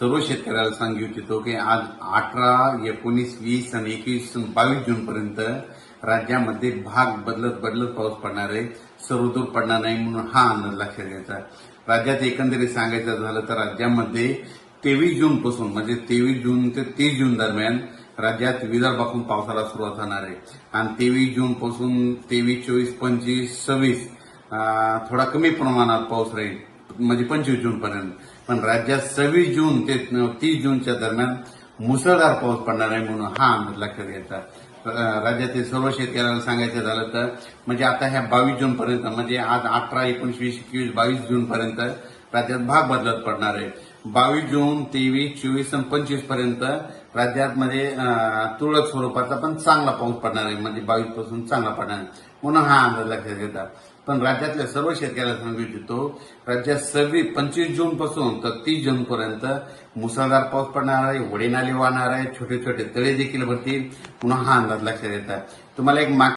सर्व शेतकऱ्याला सांगू इच्छितो की आज अठरा एकोणीस वीस आणि एकवीस बावीस जून पर्यंत राज्यामध्ये भाग बदलत बदलत पाऊस पडणार आहे. सर्वदूर पडणार नाही म्हणून हा अंदाज लक्षात घ्यायचा. राज्यात एकंदरीत सांगायचं झालं तर राज्यामध्ये तेवीस जून पासून म्हणजे तेवीस जून ते तीस जून दरम्यान राज्यात विदर्भातून पावसाला सुरुवात होणार आहे. आणि तेवीस जून पासून तेवीस चोवीस पंचवीस सव्वीस थोडा कमी प्रमाणात पाऊस राहील. म्हणजे पंचवीस जून पर्यंत. पण राज्यात सव्वीस जून ते तीस जूनच्या दरम्यान मुसळधार पाऊस पडणार आहे म्हणून हा अंदाज लक्षात घ्यायचा राज्यातील सर्व शेतकऱ्याला सांगायचं झालं तर म्हणजे आता ह्या बावीस जून पर्यंत म्हणजे आज अठरा एकोणीस वीस एकवीस बावीस जून पर्यंत राज्यात भाग बदलत पडणार आहे. बावीस जून तेवीस चोवीस आणि पंचवीसपर्यंत राज्यात मध्ये तुरळक स्वरूपाचा पण चांगला पाऊस पडणार आहे. म्हणजे बावीसपासून चांगला पडणार आहे. म्हणून हा अंदाज लक्षात घेतात पण राज्यातल्या सर्व शेतकऱ्याला सांगू इच्छितो राज्यात सव्वीस पंचवीस जून पासून तर तीस जून पर्यंत मुसळधार पाऊस पडणार आहे वडे नाले वाहणार आहे छोटे छोटे तळे देखील भरतील. म्हणून हा अंदाज लक्षात येतात तुम्हाला एक माग